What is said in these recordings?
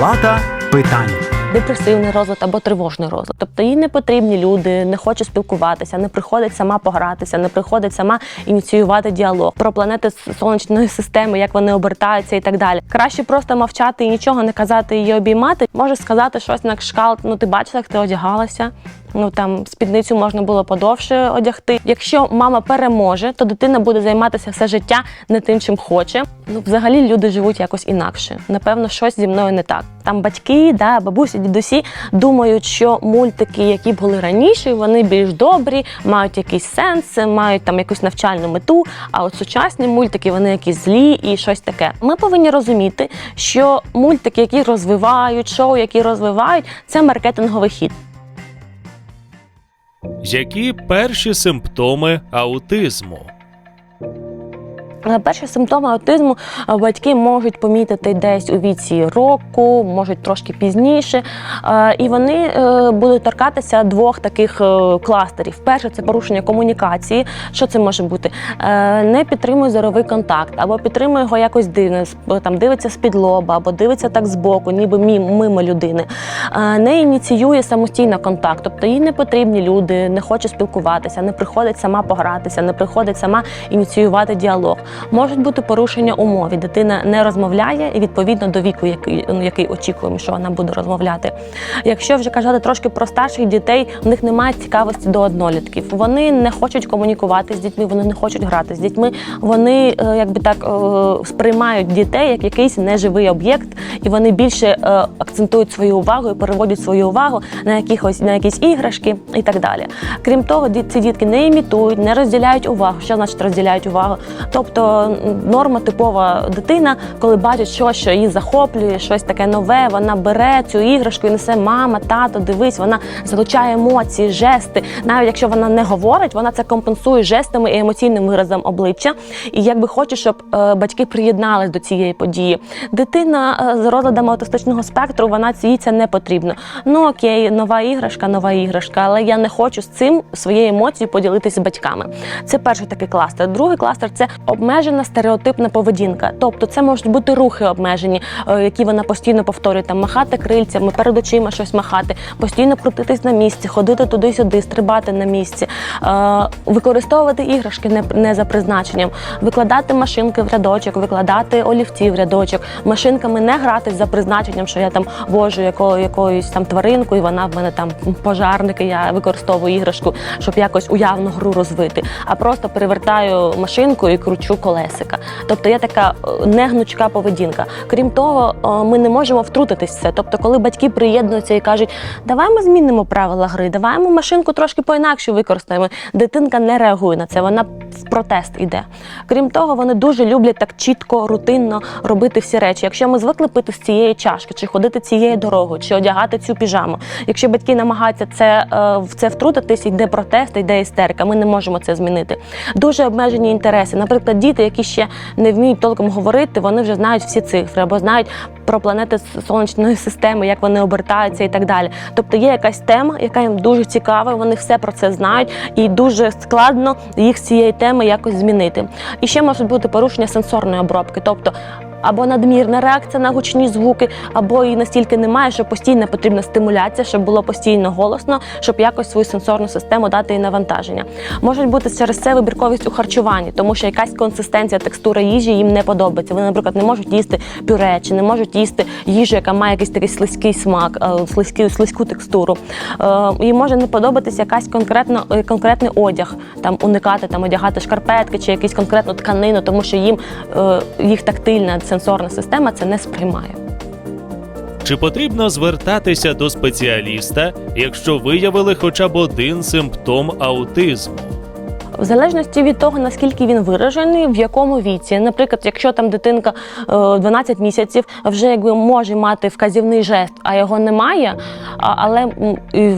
Палата питань. депресивний розлад або тривожний розлад. Тобто їй не потрібні люди, не хоче спілкуватися, не приходить сама погратися, не приходить сама ініціювати діалог про планети сонячної системи, як вони обертаються і так далі. Краще просто мовчати і нічого не казати її обіймати. Може сказати щось на кшкалт, ну ти бачила, як ти одягалася. Ну там спідницю можна було подовше одягти. Якщо мама переможе, то дитина буде займатися все життя не тим, чим хоче. Ну, взагалі люди живуть якось інакше. Напевно, щось зі мною не так. Там батьки, да, бабусі, дідусі думають, що мультики, які були раніше, вони більш добрі, мають якийсь сенс, мають там якусь навчальну мету. А от сучасні мультики вони якісь злі і щось таке. Ми повинні розуміти, що мультики, які розвивають, шоу, які розвивають, це маркетинговий хід. Які перші симптоми аутизму? Перші симптоми аутизму е, батьки можуть помітити десь у віці року, можуть трошки пізніше, Е, і вони е, будуть торкатися двох таких кластерів. Перше це порушення комунікації. Що це може бути? Не підтримує зоровий контакт, або підтримує його якось дивно, там дивиться з-під лоба, або дивиться так збоку, ніби мимо людини. Не ініціює самостійно контакт, тобто їй не потрібні люди, не хоче спілкуватися, не приходить сама погратися, не приходить сама ініціювати діалог. Можуть бути порушення у. Дитина не розмовляє і відповідно до віку, який, ну, який очікуємо, що вона буде розмовляти. Якщо вже казати трошки про старших дітей, у них немає цікавості до однолітків. Вони не хочуть комунікувати з дітьми, вони не хочуть грати з дітьми. Вони е, якби так е, сприймають дітей як якийсь неживий об'єкт, і вони більше е, акцентують свою увагу і переводять свою увагу на якихось на якісь іграшки і так далі. Крім того, ці дітки не імітують, не розділяють увагу. Що значить розділяють увагу? Тобто норма типова дитина, коли бачить щось, що її захоплює, щось таке нове, вона бере цю іграшку і несе мама, тато, дивись, вона залучає емоції, жести. Навіть якщо вона не говорить, вона це компенсує жестами і емоційним виразом обличчя. І якби хоче, щоб е, батьки приєднались до цієї події. Дитина е, з розладами аутистичного спектру, вона їй це не потрібно. Ну окей, нова іграшка, нова іграшка, але я не хочу з цим своєю емоцією поділитися з батьками. Це перший такий кластер. Другий кластер це обмежена стереотипна поведінка. Тобто це можуть бути рухи обмежені, е, які вона постійно повторює, там махати крильцями, перед очима щось махати, постійно крутитись на місці, ходити туди-сюди, стрибати на місці, е, використовувати іграшки не, за призначенням, викладати машинки в рядочок, викладати олівці в рядочок, машинками не гратись за призначенням, що я там вожу яко, якоюсь там тваринку, і вона в мене там пожарник, і я використовую іграшку, щоб якось уявну гру розвити, а просто перевертаю машинку і кручу колесика. Тобто є така е, негнучка поведінка. Крім того, е, ми не можемо втрутитись в це. Тобто, коли батьки приєднуються і кажуть, давай ми змінимо правила гри, давай ми машинку трошки по-інакше використаємо. Дитинка не реагує на це, вона в протест іде. Крім того, вони дуже люблять так чітко, рутинно робити всі речі. Якщо ми звикли пити з цієї чашки, чи ходити цією дорогою, чи одягати цю піжаму. Якщо батьки намагаються це е, в це втрутитись, йде протест, йде істерика. Ми не можемо це змінити. Дуже обмежені інтереси. Наприклад, діти, які ще не вміють толком говорити, вони вже знають всі цифри або знають про планети сонячної системи, як вони обертаються і так далі. Тобто є якась тема, яка їм дуже цікава, вони все про це знають, і дуже складно їх з цієї теми якось змінити. І ще можуть бути порушення сенсорної обробки, тобто. Або надмірна реакція на гучні звуки, або її настільки немає, що постійно потрібна стимуляція, щоб було постійно голосно, щоб якось свою сенсорну систему дати їй навантаження. Можуть бути через це вибірковість у харчуванні, тому що якась консистенція, текстура їжі їм не подобається. Вони, наприклад, не можуть їсти пюре, чи не можуть їсти їжу, яка має якийсь такий слизький смак, е, слизький, слизьку текстуру. Е, Їм може не подобатися якась конкретно е, конкретний одяг, там уникати там одягати шкарпетки чи якусь конкретну тканину, тому що їм їх тактильна сенсорна система це не сприймає. Чи потрібно звертатися до спеціаліста, якщо виявили хоча б один симптом аутизму? В залежності від того, наскільки він виражений, в якому віці. Наприклад, якщо там дитинка е, 12 місяців вже якби може мати вказівний жест, а його немає, але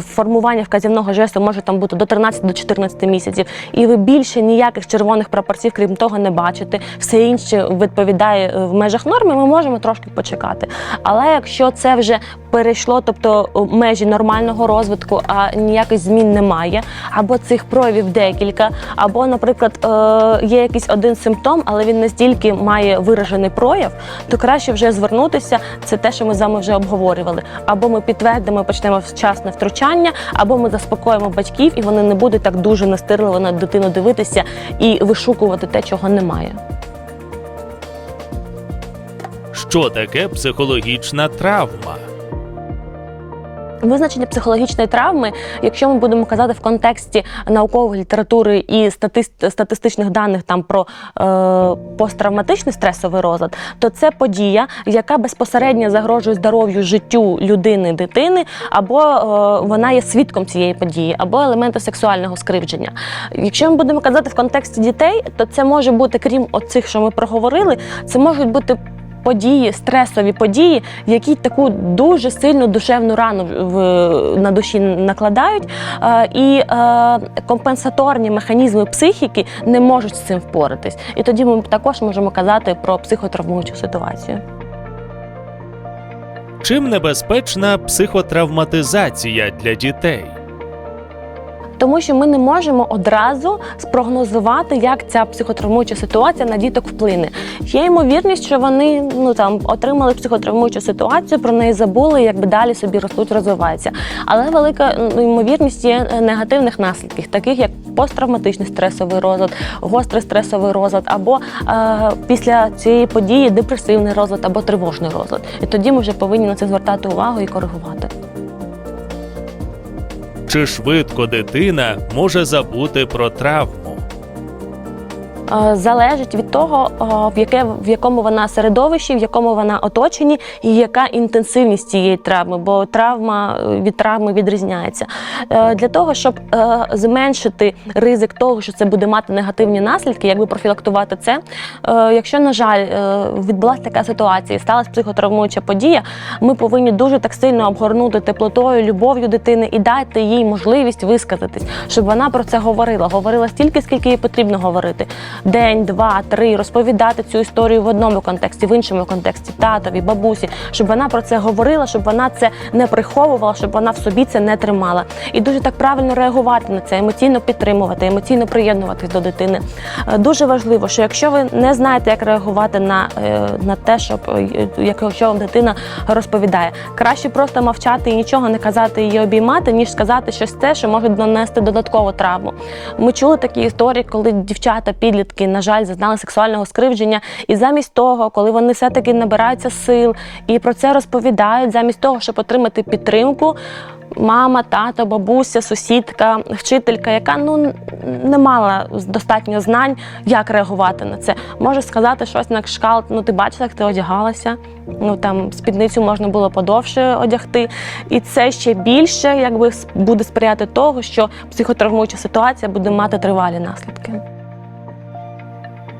формування вказівного жесту може там бути до 13 до 14 місяців, і ви більше ніяких червоних прапорців, крім того, не бачите. Все інше відповідає е, в межах норми. Ми можемо трошки почекати. Але якщо це вже перейшло, тобто межі нормального розвитку, а ніяких змін немає, або цих проявів декілька, або, наприклад, е, є якийсь один симптом, але він настільки має виражений прояв, то краще вже звернутися. Це те, що ми з вами вже обговорювали. Або ми підтвердимо, почнемо вчасне втручання, або ми заспокоїмо батьків, і вони не будуть так дуже настирливо на дитину дивитися і вишукувати те, чого немає. Що таке психологічна травма? Визначення психологічної травми, якщо ми будемо казати в контексті наукової літератури і статис- статистичних даних там про е, посттравматичний стресовий розлад, то це подія, яка безпосередньо загрожує здоров'ю життю людини, дитини, або е, вона є свідком цієї події, або елементу сексуального скривдження. Якщо ми будемо казати в контексті дітей, то це може бути, крім оцих, що ми проговорили, це можуть бути події, стресові події, які таку дуже сильну душевну рану в, на душі накладають, е, і е, компенсаторні механізми психіки не можуть з цим впоратись. І тоді ми також можемо казати про психотравмуючу ситуацію. Чим небезпечна психотравматизація для дітей? Тому що ми не можемо одразу спрогнозувати, як ця психотравмуюча ситуація на діток вплине. Є ймовірність, що вони ну там отримали психотравмуючу ситуацію, про неї забули, якби далі собі ростуть, розвиваються. Але велика ну, ймовірність є негативних наслідків, таких як посттравматичний стресовий розлад, гострий стресовий розлад, або е, після цієї події депресивний розлад або тривожний розлад. І тоді ми вже повинні на це звертати увагу і коригувати. Чи швидко дитина може забути про травму? Е, залежить від того, е, в яке в якому вона середовищі, в якому вона оточенні, і яка інтенсивність цієї травми, бо травма е, від травми відрізняється. Для того, щоб зменшити ризик того, що це буде мати негативні наслідки, якби профілактувати це. Якщо, на жаль, відбулася така ситуація сталася психотравмуюча подія, ми повинні дуже так сильно обгорнути теплотою, любов'ю дитини і дати їй можливість висказатись, щоб вона про це говорила. Говорила стільки, скільки їй потрібно говорити день, два, три, розповідати цю історію в одному контексті, в іншому контексті, татові, бабусі, щоб вона про це говорила, щоб вона це не приховувала, щоб вона в собі це не тримала. І дуже так правильно реагувати на це, емоційно підтримувати, емоційно приєднуватись до дитини. Е, Дуже важливо, що якщо ви не знаєте, як реагувати на, е, на те, щоб е, якщо вам дитина розповідає, краще просто мовчати і нічого не казати її обіймати, ніж сказати щось те, що може нанести додаткову травму. Ми чули такі історії, коли дівчата, підлітки, на жаль, зазнали сексуального скривдження, і замість того, коли вони все-таки набираються сил і про це розповідають, замість того, щоб отримати підтримку. Мама, тато, бабуся, сусідка, вчителька, яка ну не мала достатньо знань, як реагувати на це, може сказати щось на кшкалт, ну ти бачила, як ти одягалася. Ну там спідницю можна було подовше одягти, і це ще більше, якби буде сприяти того, що психотравмуюча ситуація буде мати тривалі наслідки.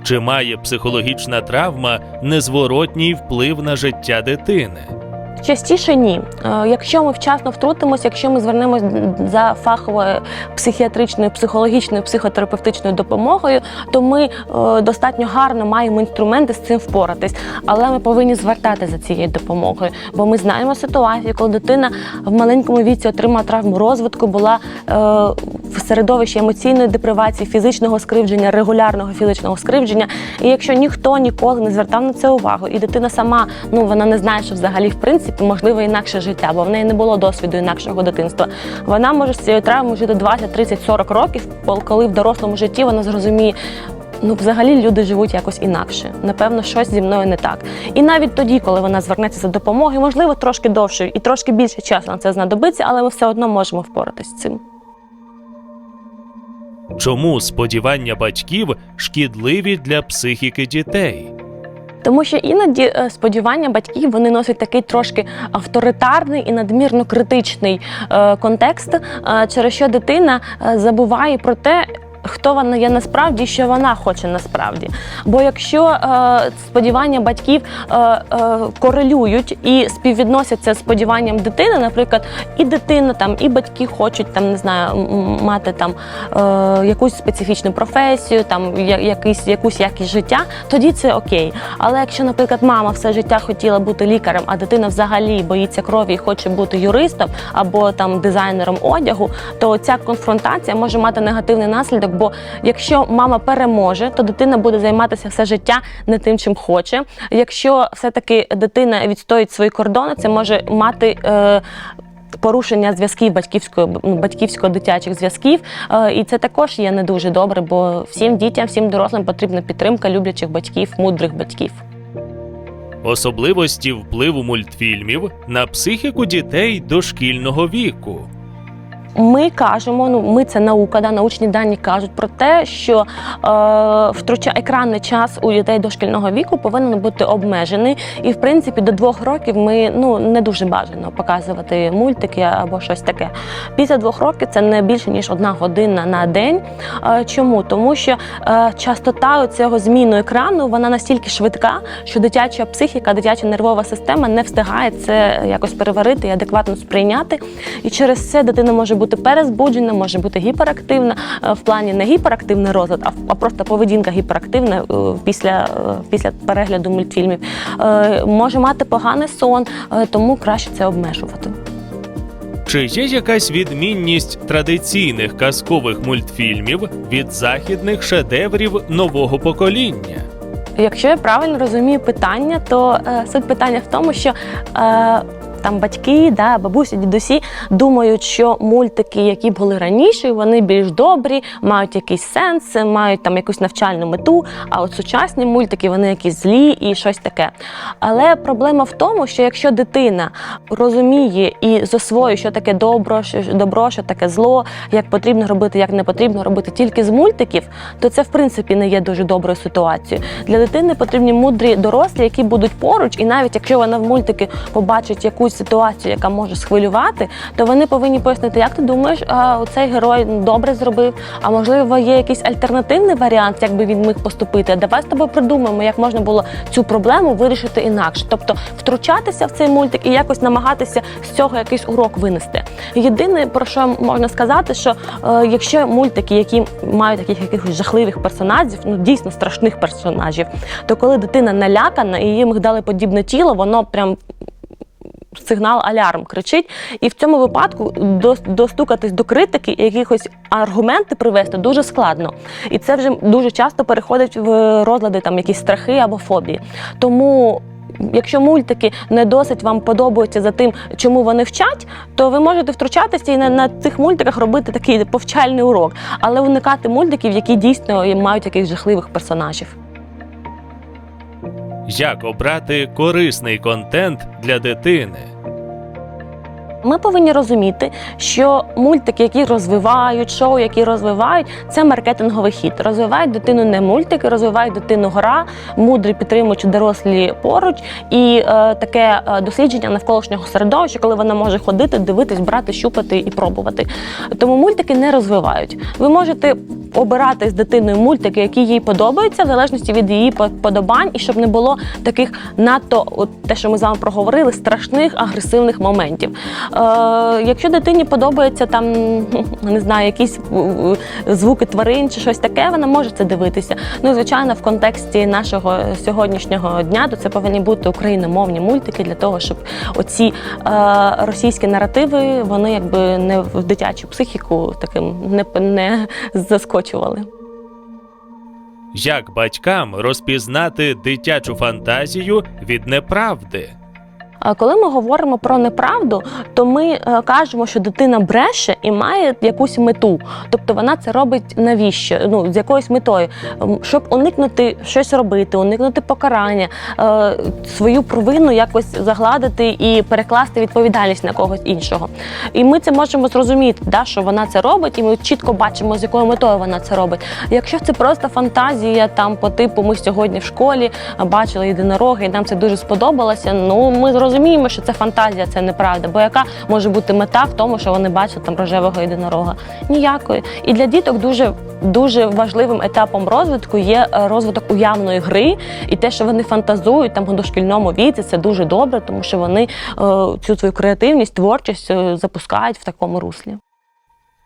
Чи має психологічна травма незворотній вплив на життя дитини? Частіше ні. Е, Якщо ми вчасно втрутимося, якщо ми звернемось за фаховою психіатричною, психологічною, психотерапевтичною допомогою, то ми е, достатньо гарно маємо інструменти з цим впоратись. Але ми повинні звертати за цією допомогою, бо ми знаємо ситуацію, коли дитина в маленькому віці отримала травму розвитку, була е, в середовищі емоційної депривації, фізичного скривдження, регулярного фізичного скривдження. І якщо ніхто ніколи не звертав на це увагу, і дитина сама ну вона не знає, що взагалі в принципі можливо інакше життя, бо в неї не було досвіду інакшого дитинства. Вона може з цією травмою жити 20, 30, 40 років, коли в дорослому житті вона зрозуміє. Ну, взагалі люди живуть якось інакше. Напевно, щось зі мною не так. І навіть тоді, коли вона звернеться за допомогою, можливо, трошки довше і трошки більше часу на це знадобиться, але ми все одно можемо впоратись з цим. Чому сподівання батьків шкідливі для психіки дітей? Тому що іноді е, сподівання батьків вони носять такий трошки авторитарний і надмірно критичний е, контекст, е, через що дитина забуває про те. Хто вона є насправді, що вона хоче насправді. Бо якщо е, сподівання батьків е, е, корелюють і співвідносяться з сподіванням дитини, наприклад, і дитина там, і батьки хочуть там, не знаю, мати там е, якусь специфічну професію, там якийсь, якусь якість життя, тоді це окей. Але якщо, наприклад, мама все життя хотіла бути лікарем, а дитина взагалі боїться крові і хоче бути юристом або там дизайнером одягу, то ця конфронтація може мати негативний наслідок. Бо якщо мама переможе, то дитина буде займатися все життя не тим, чим хоче. Якщо все-таки дитина відстоїть свої кордони, це може мати. Е, Порушення зв'язків батьківської ну, батьківсько-дитячих зв'язків, Е, і це також є не дуже добре, бо всім дітям, всім дорослим потрібна підтримка люблячих батьків, мудрих батьків. Особливості впливу мультфільмів на психіку дітей дошкільного віку. Ми кажемо, ну ми це наука, да, научні дані кажуть про те, що е, втруча екранний час у дітей дошкільного віку повинен бути обмежений. І в принципі до двох років ми ну не дуже бажано показувати мультики або щось таке. Після двох років це не більше ніж одна година на день. Е, чому? Тому що е, частота цього зміну екрану вона настільки швидка, що дитяча психіка, дитяча нервова система не встигає це якось переварити і адекватно сприйняти. І через це дитина може бути перезбуджена, може бути гіперактивна е, в плані не гіперактивний розлад, а, просто поведінка гіперактивна е, після, е, після перегляду мультфільмів. Може мати поганий сон, тому краще це обмежувати. Чи є якась відмінність традиційних казкових мультфільмів від західних шедеврів нового покоління? Якщо я правильно розумію питання, то е, суть питання в тому, що е, там батьки, да, бабусі, дідусі думають, що мультики, які були раніше, вони більш добрі, мають якийсь сенс, мають там якусь навчальну мету. А от сучасні мультики вони якісь злі і щось таке. Але проблема в тому, що якщо дитина розуміє і засвоює, що таке добро, що добро, що таке зло, як потрібно робити, як не потрібно робити тільки з мультиків, то це в принципі не є дуже доброю ситуацією. Для дитини потрібні мудрі дорослі, які будуть поруч, і навіть якщо вона в мультики побачить якусь ситуацію, яка може схвилювати, то вони повинні пояснити, як ти думаєш, цей герой добре зробив. А можливо, є якийсь альтернативний варіант, як би він міг поступити. Давай з тобою придумаємо, як можна було цю проблему вирішити інакше. Тобто втручатися в цей мультик і якось намагатися з цього якийсь урок винести. Єдине про що можна сказати, що е, якщо мультики, які мають таких якихось жахливих персонажів, ну дійсно страшних персонажів, то коли дитина налякана і їй подібне тіло, воно прям. Сигнал алярм кричить, і в цьому випадку достукатись до критики і якихось аргументи привести дуже складно. І це вже дуже часто переходить в розлади, там якісь страхи або фобії. Тому. Якщо мультики не досить вам подобаються за тим, чому вони вчать, то ви можете втручатися і на, на цих мультиках робити такий повчальний урок, але уникати мультиків, які дійсно мають якихось жахливих персонажів. Як обрати корисний контент для дитини? Ми повинні розуміти, що мультики, які розвивають, шоу, які розвивають, це маркетинговий хід. Розвивають дитину не мультики, розвивають дитину гра, мудрі підтримуючи дорослі поруч, і е, таке е, дослідження навколишнього середовища, коли вона може ходити, дивитись, брати, щупати і пробувати. Тому мультики не розвивають. Ви можете обирати з дитиною мультики, які їй подобаються, в залежності від її подобань, і щоб не було таких надто, от те, що ми з вами проговорили, страшних агресивних моментів. Е, якщо дитині подобається там, не знаю, якісь е, звуки тварин чи щось таке, вона може це дивитися. Ну, звичайно, в контексті нашого сьогоднішнього дня, то це повинні бути україномовні мультики для того, щоб оці е, російські наративи вони якби не в дитячу психіку таким не, не заскочували. Як батькам розпізнати дитячу фантазію від неправди? Коли ми говоримо про неправду, то ми е, кажемо, що дитина бреше і має якусь мету. Тобто вона це робить навіщо? Ну з якоюсь метою, щоб уникнути щось робити, уникнути покарання, е, свою провину якось загладити і перекласти відповідальність на когось іншого. І ми це можемо зрозуміти, да, що вона це робить, і ми чітко бачимо, з якою метою вона це робить. Якщо це просто фантазія, там по типу ми сьогодні в школі бачили єдинороги, і нам це дуже сподобалося. Ну ми зрозуміємо, розуміємо, що це фантазія, це неправда. Бо яка може бути мета в тому, що вони бачать там рожевого єдинорога? Ніякої. І для діток дуже дуже важливим етапом розвитку є е, розвиток уявної гри, і те, що вони фантазують там у дошкільному віці, це дуже добре, тому що вони е, цю свою креативність, творчість е, запускають в такому руслі.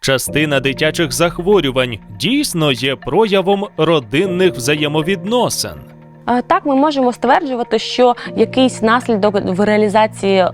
Частина дитячих захворювань дійсно є проявом родинних взаємовідносин. Так, ми можемо стверджувати, що якийсь наслідок в реалізації е,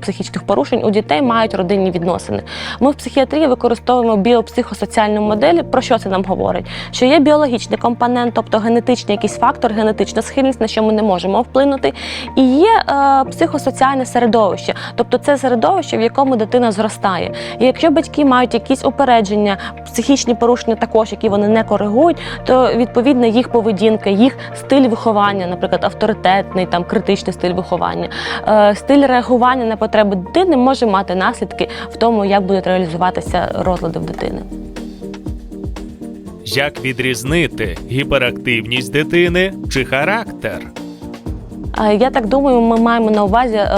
психічних порушень у дітей мають родинні відносини. Ми в психіатрії використовуємо біопсихосоціальну модель. Про що це нам говорить? Що є біологічний компонент, тобто генетичний якийсь фактор, генетична схильність, на що ми не можемо вплинути, і є е, психосоціальне середовище, тобто це середовище, в якому дитина зростає. І якщо батьки мають якісь упередження, психічні порушення, також які вони не коригують, то відповідно їх поведінка, їх стиль виховання, наприклад, авторитетний, там критичний стиль виховання, е, стиль реагування на потреби дитини може мати наслідки в тому, як будуть реалізуватися розлади в дитини. Як відрізнити гіперактивність дитини чи характер? Е, Я так думаю, ми маємо на увазі е,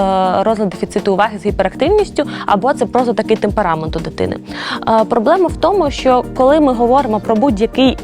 розлад дефіциту уваги з гіперактивністю, або це просто такий темперамент у дитини. Е, Проблема в тому, що коли ми говоримо про будь-який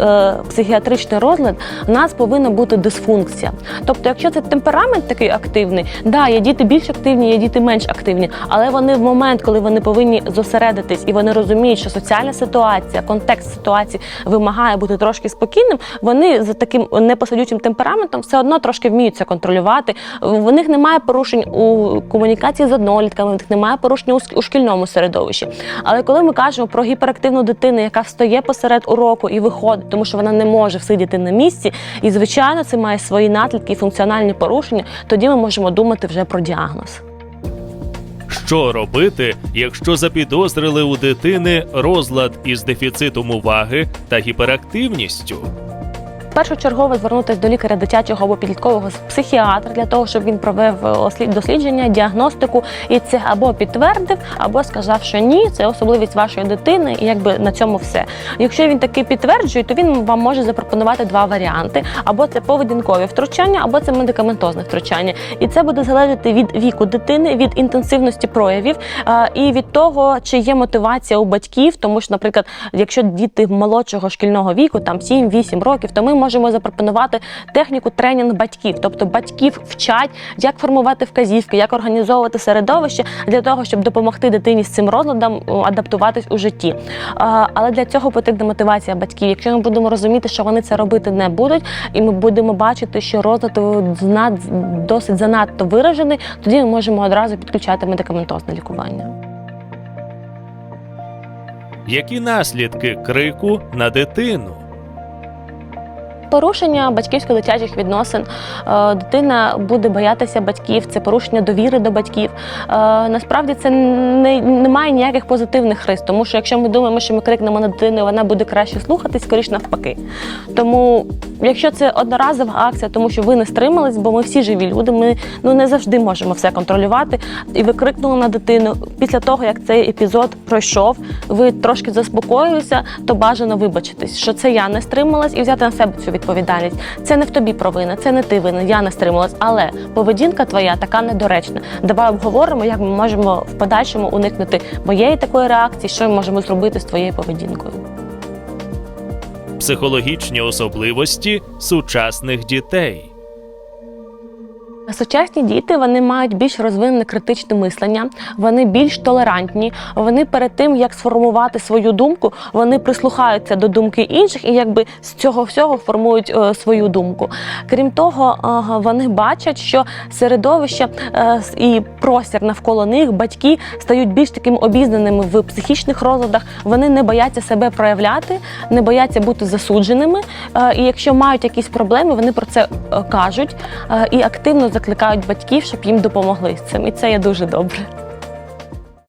психіатричний розлад, у нас повинна бути дисфункція. Тобто, якщо це темперамент такий активний, да, є діти більш активні, є діти менш активні, але вони в момент, коли вони повинні зосередитись і вони розуміють, що соціальна ситуація, контекст ситуації вимагає бути трошки спокійним, вони за таким непосадючим темпераментом все одно трошки вміють це контролювати. В них немає порушень у комунікації з однолітками, в них немає порушень у шкільному середовищі. Але коли ми кажемо про гіперактивну дитину, яка встає посеред уроку і виходить, тому що вона не може всидіти на місці, і звичайно це має свої наслідки і функціональні порушення, тоді ми можемо думати вже про діагноз. Що робити, якщо запідозрили у дитини розлад із дефіцитом уваги та гіперактивністю? Першочергово звернутися до лікаря дитячого або підліткового психіатра для того, щоб він провів е, ослід- дослідження, діагностику і це або підтвердив, або сказав, що ні, це особливість вашої дитини, і якби на цьому все. Якщо він таки підтверджує, то він вам може запропонувати два варіанти: або це поведінкові втручання, або це медикаментозне втручання. І це буде залежати від віку дитини, від інтенсивності проявів е, і від того, чи є мотивація у батьків, тому що, наприклад, якщо діти молодшого шкільного віку, там 7-8 років, то ми можемо запропонувати техніку тренінг батьків, тобто батьків вчать, як формувати вказівки, як організовувати середовище для того, щоб допомогти дитині з цим розладом адаптуватись у житті. Але для цього потрібна мотивація батьків. Якщо ми будемо розуміти, що вони це робити не будуть, і ми будемо бачити, що розлад досить занадто виражений, тоді ми можемо одразу підключати медикаментозне лікування. Які наслідки крику на дитину? Порушення батьківсько-дитячих відносин, Е, дитина буде боятися батьків, це порушення довіри до батьків. Е, Насправді це не, не має ніяких позитивних рис, тому що якщо ми думаємо, що ми крикнемо на дитину, вона буде краще слухатись, скоріш навпаки. Тому, якщо це одноразова акція, тому що ви не стримались, бо ми всі живі люди, ми ну не завжди можемо все контролювати. І ви крикнули на дитину. Після того, як цей епізод пройшов, ви трошки заспокоїлися, то бажано вибачитись, що це я не стрималась і взяти на себе цю відповідальність. Це не в тобі провина, це не ти винен, я не стрималась, але поведінка твоя така недоречна. Давай обговоримо, як ми можемо в подальшому уникнути моєї такої реакції, що ми можемо зробити з твоєю поведінкою. Психологічні особливості сучасних дітей. Сучасні діти вони мають більш розвинене критичне мислення, вони більш толерантні. Вони перед тим як сформувати свою думку, вони прислухаються до думки інших і якби з цього всього формують е, свою думку. Крім того, вони бачать, що середовище е, і простір навколо них, батьки стають більш такими обізнаними в психічних розладах. Вони не бояться себе проявляти, не бояться бути засудженими. Е, І якщо мають якісь проблеми, вони про це кажуть і активно закликають батьків, щоб їм допомогли з цим. І це є дуже добре.